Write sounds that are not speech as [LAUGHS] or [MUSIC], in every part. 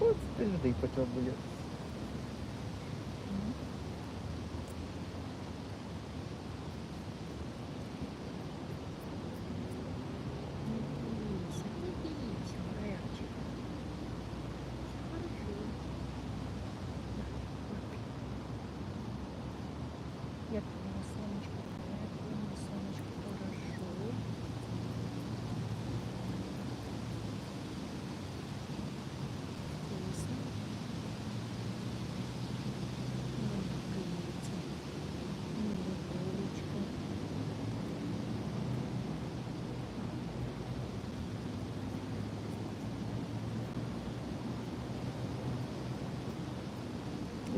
От людей потребує. Дивіться, дивіться, Мар'янчик. Хорошо. Як воно сонечко, як воно сонечко, хорошо. Вкусно. Ну, дивіться. Ну, булочка.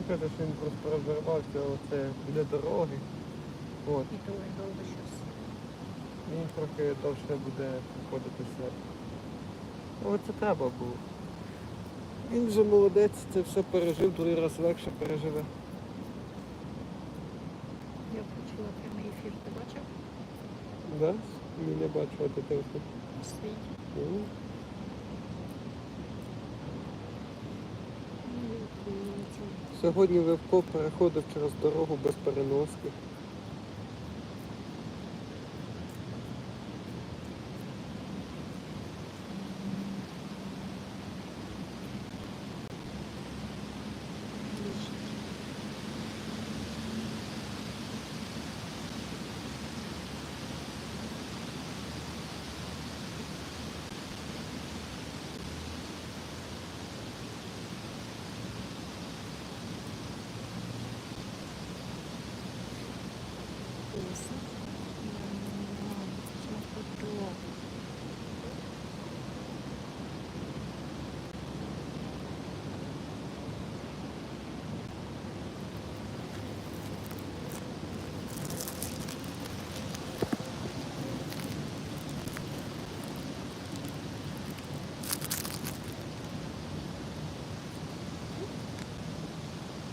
Він каже, що він просто розірвався оце біля дороги. От. І то він довго щось. Він трохи довше буде проходитися. Але це треба було. Він вже молодець, це все пережив, другий раз легше переживе. Я включила прямий ефір, ти бачив? Да? Ні, не бачу, а ти телефон. Ну, дивіться. Сьогодні Левко переходив через дорогу без переноски.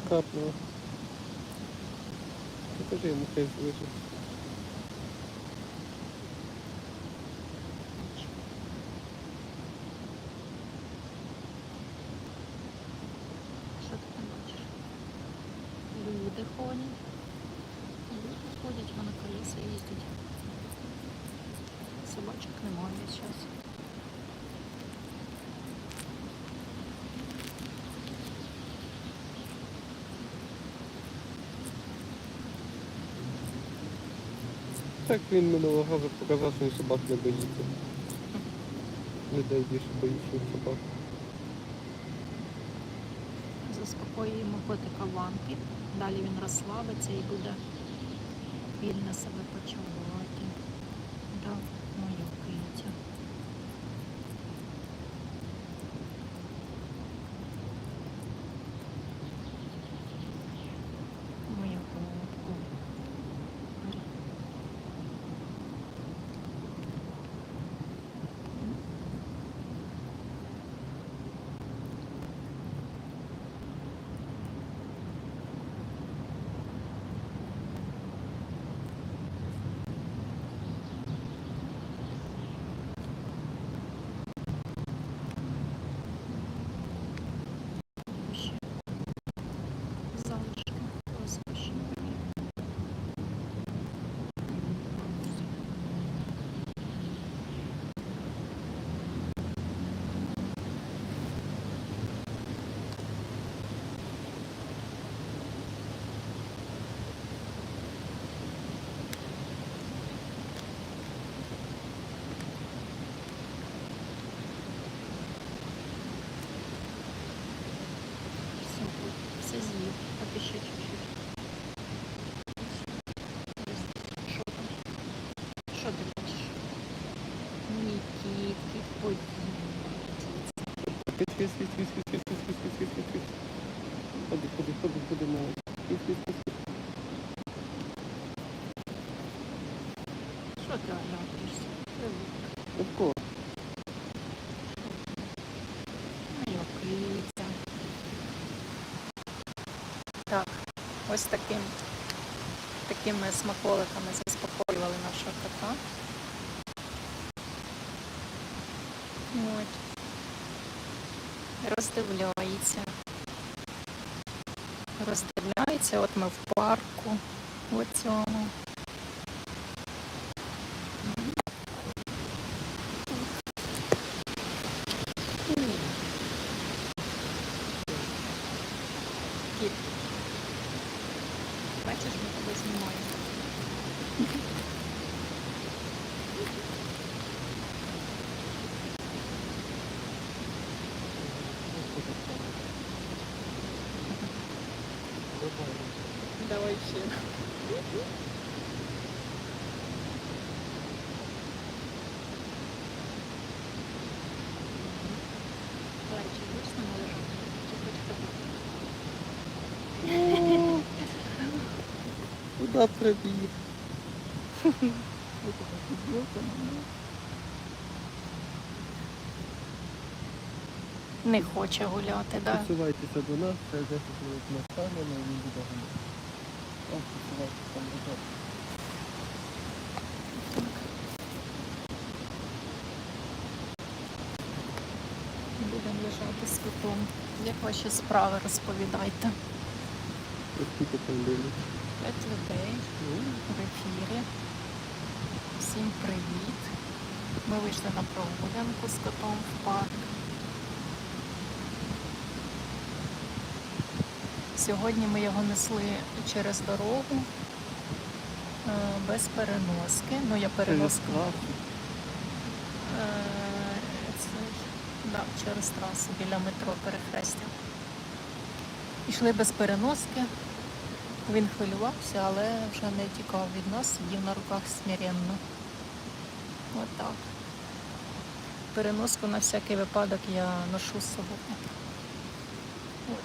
Капнуло. Покажи йому хай звичай. Що ти там бачиш? Люди ходять. Люди ходять, вони колеса їздять. Собачок немає зараз. Так він минулого разу показав, що він собак не боїться. Людей більше боїться, ніж собак. Заспокоюємо котика в ванки. Далі він розслабиться і буде вільно себе почувати. Ходи, ходи, ходи, ходи, мало. Що ти ляпаєшся? Левко, Моя киця. Так, ось таким, такими смаколиками заспокоювали нашого кота. От. Роздивляється. Роздивляється, от ми в парку у цьому. Кіт. Бачиш, ми тебе знімаємо. Давай ще. Лайчик, будеш на мене лежати? Чи Куди прибіг? Не хоче гуляти, так? Посувайтеся до нас, це 10 хвилин наставлено, і він буде гуляти. О, посувайтеся там до нас. Будемо лежати з котом. Як ваші справи розповідайте? Скільки там дивиться? П'ять людей в ефірі. Всім привіт. Ми вийшли на прогулянку з котом в парк. Сьогодні ми його несли через дорогу е, без переноски. Ну, я переноску. Е, да, через трасу біля метро перехрестя. Пішли без переноски. Він хвилювався, але вже не тікав від нас, сидів на руках смиренно. Отак. Переноску на всякий випадок я ношу з собою. От.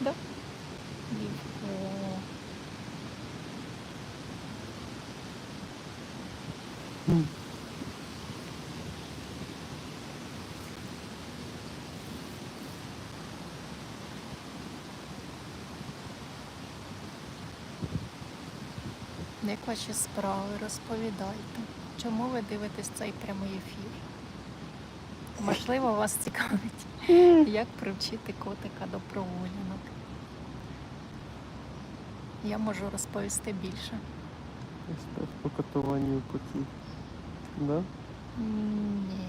Да? Ваші справи? Розповідайте. Чому ви дивитесь цей прямий ефір? Можливо, вас цікавить, як привчити котика до прогулянок. Я можу розповісти більше. Так по катуванню котів. Да? Ні.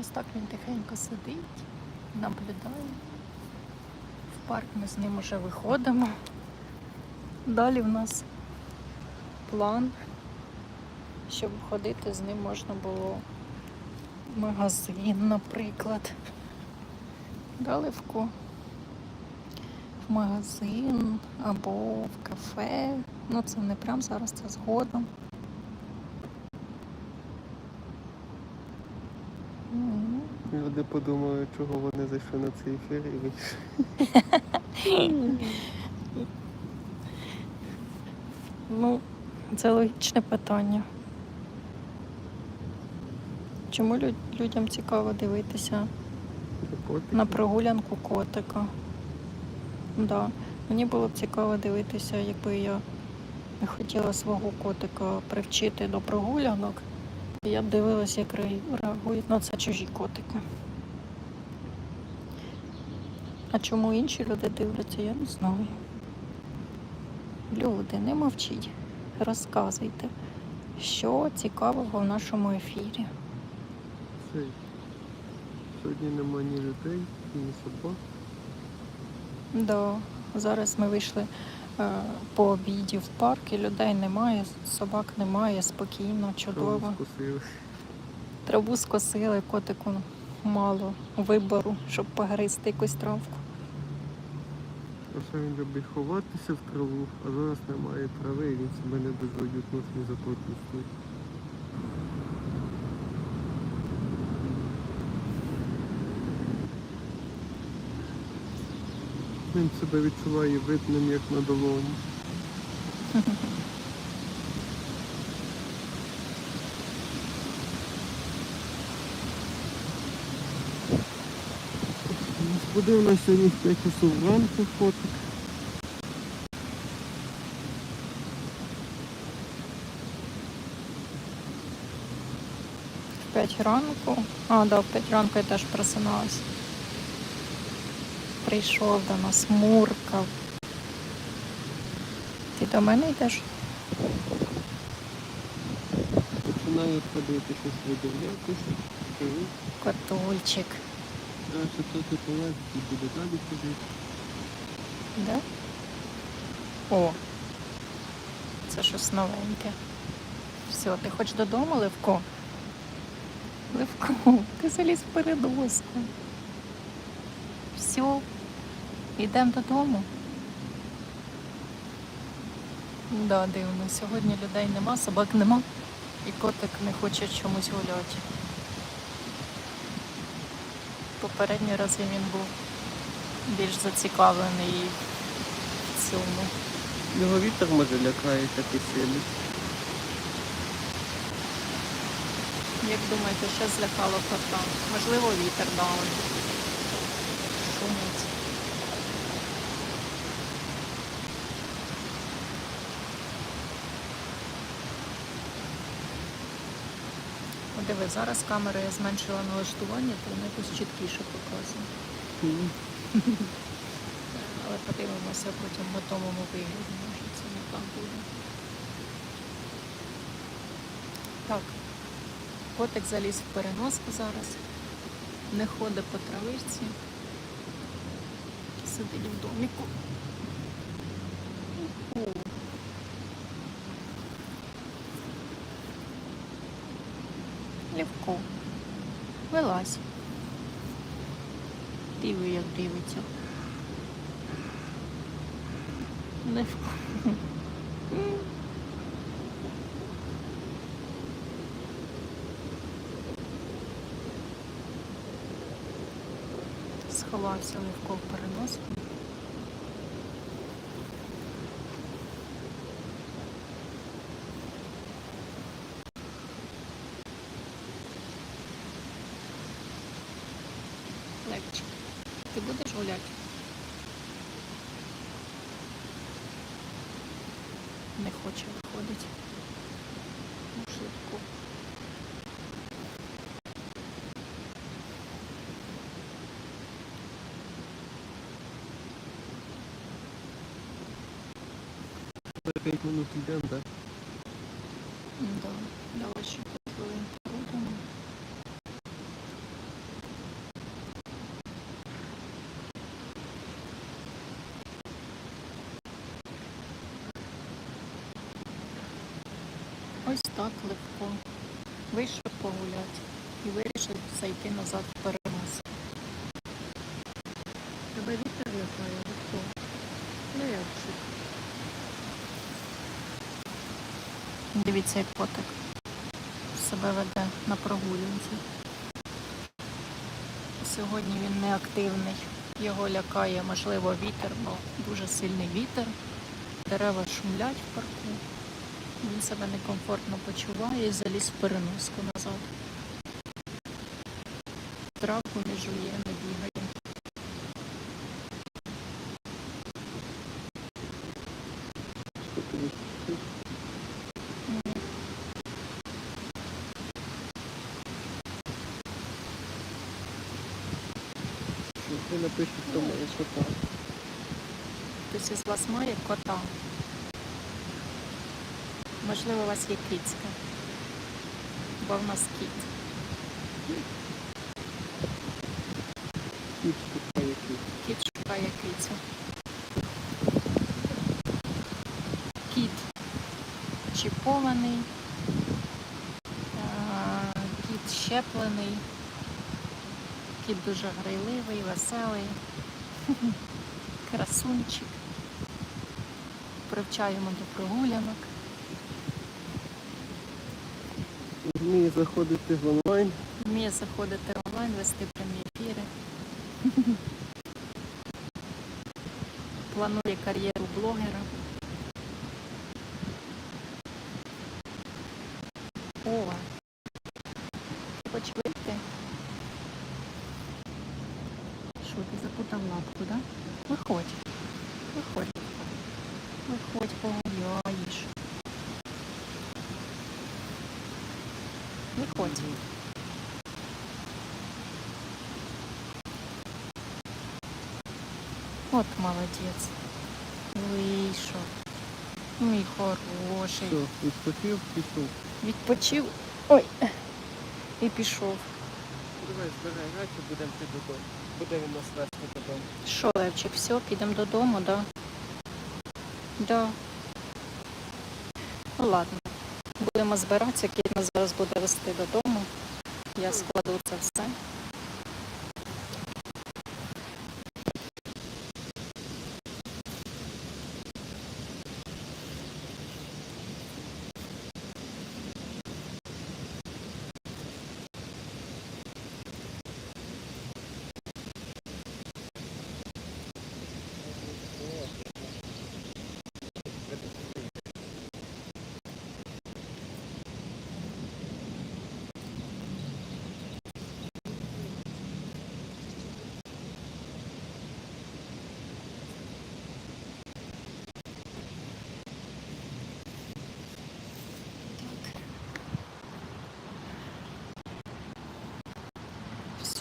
Ось так він тихенько сидить, наблюдає. Парк ми з ним вже виходимо. Далі в нас план, щоб ходити з ним можна було в магазин, наприклад. Далевко. В магазин або в кафе. Ну це не прям зараз, це згодом. Люди подумали, чого вони зайшли на цей ефір і вийшли. [LAUGHS] Ну, це логічне питання. Чому лю- людям цікаво дивитися на прогулянку котика? Да. Мені було б цікаво дивитися, якби я хотіла свого котика привчити до прогулянок. Я б дивилася, як реагують на це чужі котики. А чому інші люди дивляться, я не знаю. Люди, не мовчіть, розказуйте, що цікавого в нашому ефірі. Сьогодні нема ні людей, ні собак. Да, зараз ми вийшли по обіді в парк, і людей немає, собак немає, спокійно, чудово. Траву скосили. Траву скосили, котику мало вибору, щоб погризти якусь травку. Що він любить ховатися в траву, а зараз немає трави, і він себе не дуже Він себе відчуває видним, як на долоні. Збудив нас сьогодні в 5 часов ранку котик. 5 ранку. А, да, в 5 ранку я теж просиналась. Прийшов до нас, муркав. Ти до мене йдеш? Починаю ходити, щось видивлятися. А що то ти полез, і буде далі ходити. Да? О, це щось новеньке. Все, ти хочеш додому, Левко? Левко, ти заліз в передоску. Все, йдемо додому. Да, дивно. Сьогодні людей нема, собак нема. І котик не хоче чомусь гуляти. Попередні рази він був більш зацікавлений в цьому. Його вітер може лякає такий сильний. Як думаєте, що злякало кота? Можливо, вітер дав. О, зараз камера я зменшила налаштування, то вона якось чіткіше показує. [LAUGHS] Але подивимося потім в готовому вигляді, може це не так буде. Так, котик заліз в переноску зараз. Не ходить по травичці. Сидить в доміку. Як. Левко. Сховався Левко в переноску. Левчик, ти будеш гуляти? Не хоче виходити. Ну, швидко. За 5 минут йдемо, так? Да, давай ще п'ять хвилин побудемо. Ось так легко. Вийшов погуляти і вирішив зайти назад в перенос. Тебе вітер лякає, легко. Ну як же. Дивіться, як котик себе веде на прогулянці. Сьогодні він не активний. Його лякає, можливо, вітер, бо дуже сильний вітер. Дерева шумлять в парку. Він себе некомфортно почуває і заліз в переноску назад. Травку не жує, не бігає. Кота. Хтось із вас має кота. Можливо, у вас є кицька. Бо в нас кіт. Кіт шукає кіт. Кіт шукає кицю. Кіт чіпований, кіт щеплений, кіт дуже грайливий, веселий, [LAUGHS] красунчик. Привчаємо до прогулянок. Вміє заходити в онлайн. Вміє заходити онлайн, вести прямі ефіри. Планує кар'єру блогера. О, хочеш вийти? Що, ти запутав лапку, да? Виходь. Виходь. Виходь, погуляєш. Нікотій. От молодець. Вийшов. Ну хороший. Все, відпочив, пішов. Відпочив. Ой. І пішов. Давай збирай речі, будемо йти додому. Будемо він нас вести додому. Що, Левчик, все, підемо додому, так? Да? Да. Ну ладно. Будемо збиратися зараз буде вести додому. Я складу це все.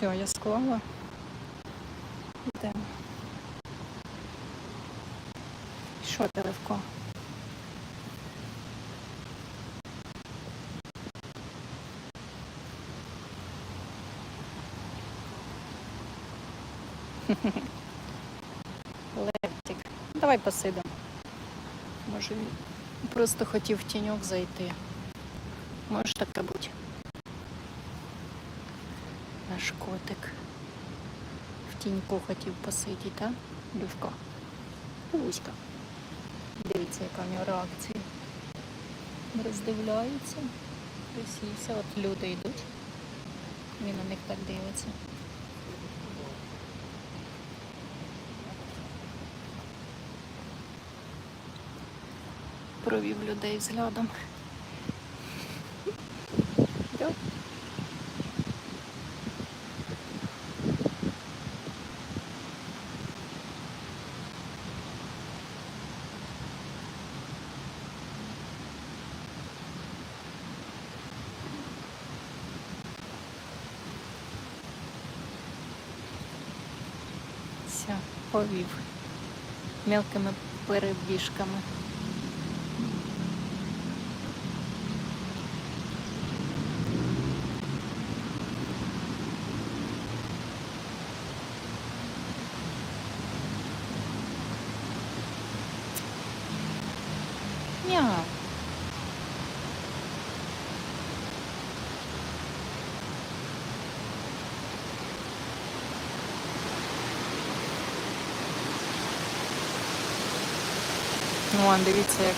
Все, я склала. Йдемо. Що ти, Левко? Левтик. Давай посидимо. Може просто хотів в тіньок зайти. Може таке бути. Наш котик. В тіньку хотів посидіти, так? Люська. Люська. Дивіться, яка в нього реакція. Роздивляється. Присівся. От люди йдуть. Він на них так дивиться. Провів людей взглядом. Повів мелкими перебіжками. Ну, а дивіться, як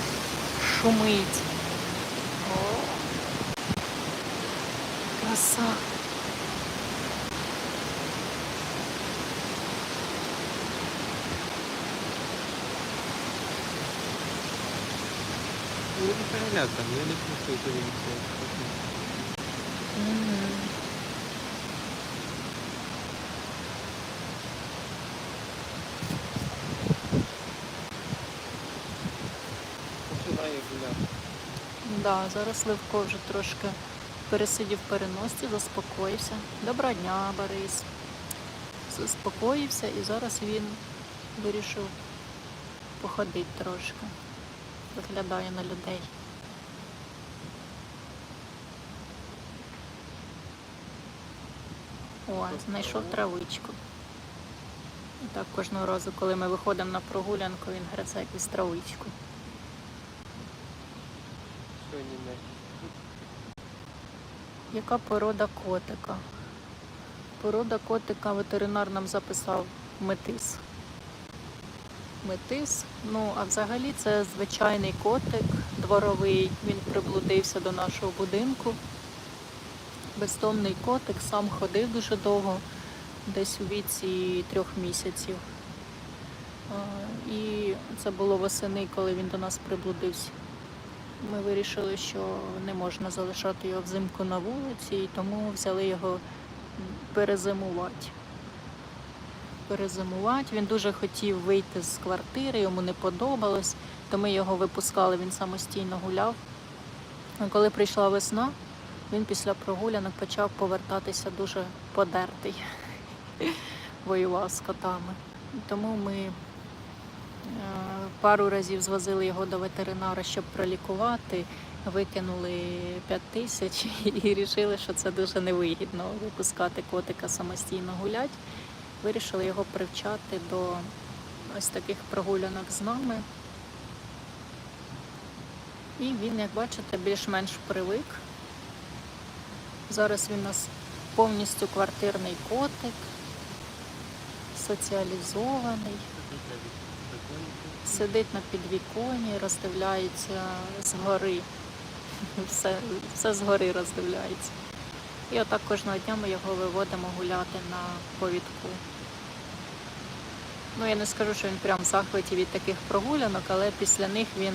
шумить. О, краса. Ну, не перелякам, я не хочу дивитися. Мгм. Починає гуляти. Да, зараз Левко вже трошки пересидів переносці, заспокоївся. Доброго дня, Борис. Заспокоївся і зараз він вирішив походити трошки. Виглядає на людей. О, знайшов травичку. І так кожного разу, коли ми виходимо на прогулянку, він греце якусь травичку. Сьогодні не. Яка порода котика? Порода котика ветеринар нам записав метис. Метис. Ну, а взагалі це звичайний котик дворовий. Він приблудився до нашого будинку. Бездомний котик, сам ходив дуже довго, десь у віці трьох місяців. І це було восени, коли він до нас приблудився. Ми вирішили, що не можна залишати його взимку на вулиці, і тому взяли його перезимувати. Перезимувати. Він дуже хотів вийти з квартири, йому не подобалось, то ми його випускали, він самостійно гуляв. А коли прийшла весна, він після прогулянок почав повертатися дуже подертий. [LAUGHS] Воював з котами. Тому ми пару разів звозили його до ветеринара, щоб пролікувати. Викинули 5 тисяч [LAUGHS] і вирішили, що це дуже невигідно випускати котика самостійно гулять. Вирішили його привчати до ось таких прогулянок з нами. І він, як бачите, більш-менш привик. Зараз він у нас повністю квартирний котик, соціалізований, сидить на підвіконі, роздивляється згори. [LAUGHS] Все, все згори роздивляється. І отак кожного дня ми його виводимо гуляти на повідку. Ну, я не скажу, що він прям в захваті від таких прогулянок, але після них він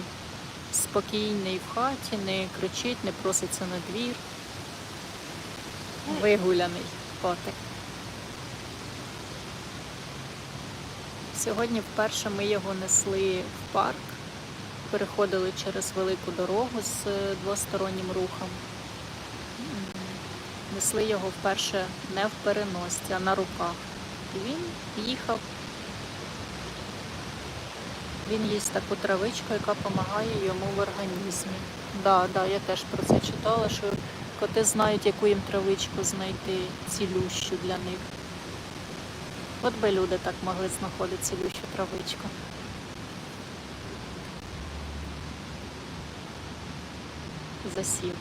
спокійний в хаті, не кричить, не проситься на двір. Вигуляний котик. Сьогодні вперше ми його несли в парк, переходили через велику дорогу з е, двостороннім рухом. Несли його вперше не в переносці, а на руках. І він їхав. Він їсть таку травичку, яка допомагає йому в організмі. Да, да, я теж про це читала, що коти знають, яку їм травичку знайти цілющу для них. От би люди так могли знаходити цілющу травичку. Засів.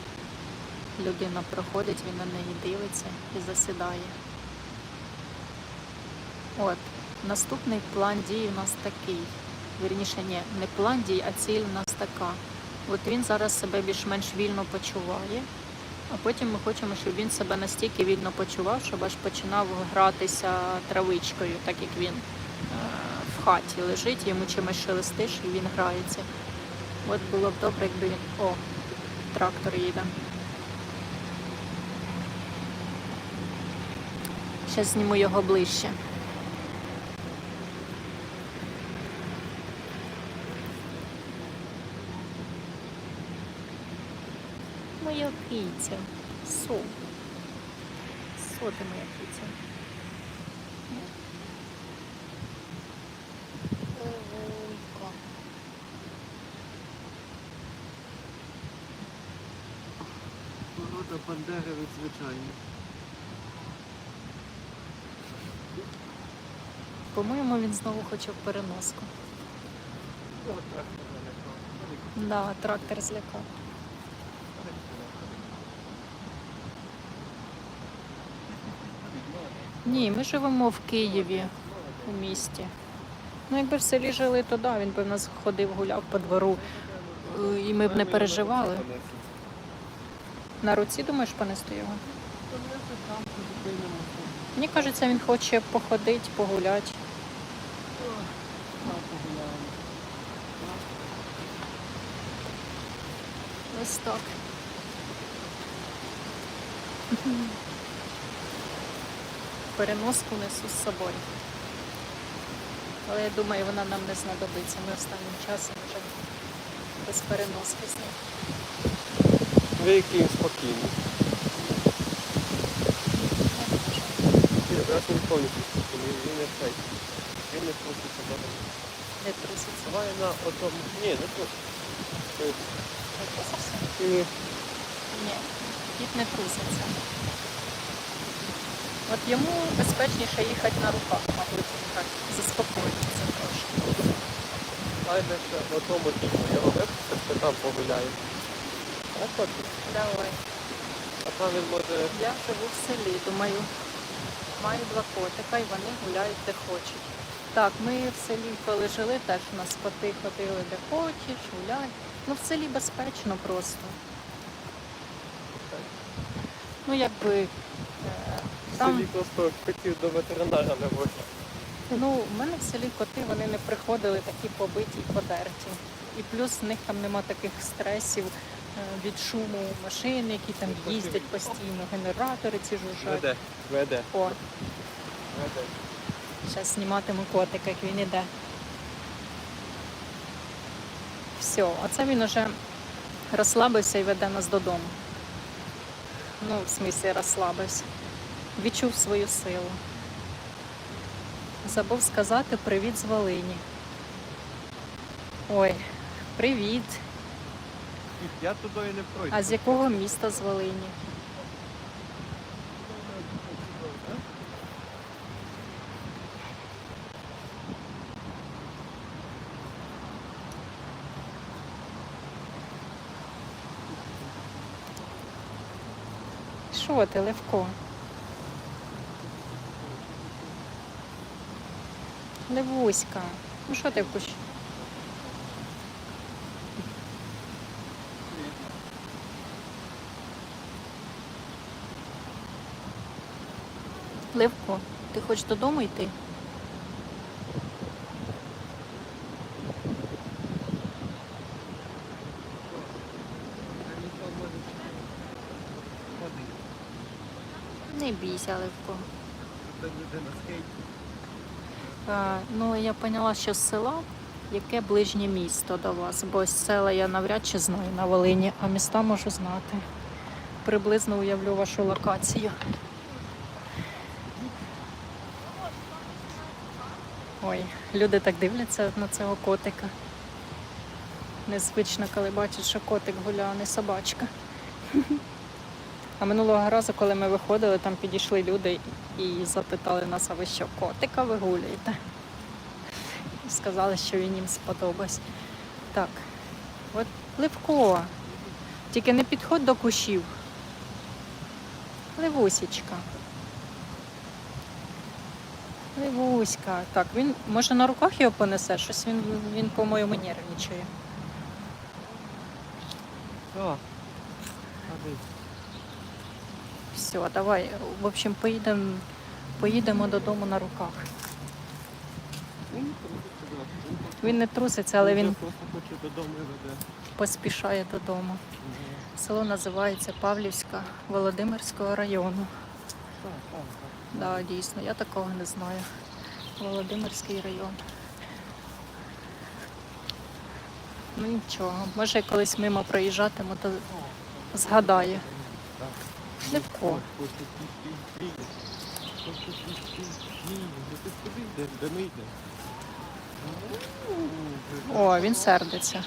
Людина проходить, він на неї дивиться і засідає. От, наступний план дій у нас такий. Вірніше, ні, не план дій, а ціль у нас така. От він зараз себе більш-менш вільно почуває, а потім ми хочемо, щоб він себе настільки вільно почував, щоб аж починав гратися травичкою, так як він е, в хаті лежить, йому чимось шелестиш і він грається. От було б добре, якби він. О, трактор їде. Зараз зніму його ближче. Киця. Со. Со ти моя киця. Ой-ка. Порода бандеровець звичайно. По-моєму, він знову хоче в переноску. О, так, Да, трактор злякав. Ні, ми живемо в Києві, у місті. Ну, якби в селі жили, то да, він би в нас ходив, гуляв по двору, е, і ми б не переживали. На руці думаєш понести його? Мені кажеться, він хоче походити, погуляти. Ось так. Переноску несу з собою. Але я думаю, вона нам не знадобиться. Ми останнім часом вже без переноски з ним. Ви який він спокійний. Ні, зараз він він не цей. Він не труситься. Не труситься. Давай на одному. Ні, не труситься. Не труситься? Ні. Ні, кіт не труситься. От йому безпечніше їхати на руках, мабуть, так, заспокоїтися трошки. Ще в одному тільки його випустити, там погуляє. А потім. Давай. А там він може Я живу в селі, думаю, маю два котика і вони гуляють де хочуть. Так, ми в селі, коли жили, теж у нас коти ходили де хочеш, гуляють. Ну в селі безпечно просто. Ну якби в там, селі просто хотів до ветеринара не возити. ну в мене в селі коти вони не приходили такі побиті і подерті. І плюс в них там нема таких стресів е, від шуму машин, які там їздять постійно, генератори ці жужжать. Веде, веде, О, веде. Зараз зніматиму котика, як він іде. Все, оце він уже розслабився і веде нас додому. Ну, в смислі розслабився. Відчув свою силу. забув сказати привіт з Волині. Ой, привіт. Я туди не пройду. А з якого міста з Волині? Що ти, Левко? Левуська, ну що ти в кущ? Левко, ти хочеш додому йти? Не бійся, Левко. Це на скейті. А, ну, я поняла, що з села, яке ближнє місто до вас, бо села я навряд чи знаю на Волині, а міста можу знати. Приблизно уявлю вашу локацію. Ой, люди так дивляться на цього котика. Незвично, коли бачать, що котик гуляє, а не собачка. А минулого разу, коли ми виходили, там підійшли люди і запитали нас, а ви що, котика вигулюєте? І сказали, що він їм сподобався. Так, от Левко. Тільки не підходь до кущів. Левусічка. Левуська. Так, він може на руках його понесе, щось він, він по-моєму, нервничає. Ходи. Все, давай. В общем, поїдемо поїдемо додому на руках. Він не труситься, але він поспішає додому. Село називається Павлівська Володимирського району. Так. Да, дійсно, я такого не знаю. Володимирський район. Ну нічого, може колись мимо проїжджатиму, то згадає. Йдемо? О, він сердиться.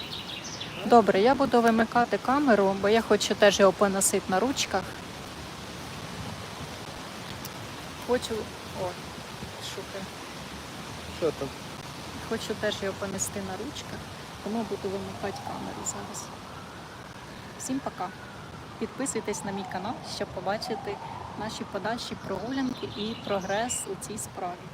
Добре, я буду вимикати камеру, бо я хочу теж його поносити на ручках. Хочу. О, шукай. Що там? Хочу теж його понести на ручках, тому буду вимикати камеру зараз. Всім пока. Підписуйтесь на мій канал, щоб побачити наші подальші прогулянки і прогрес у цій справі.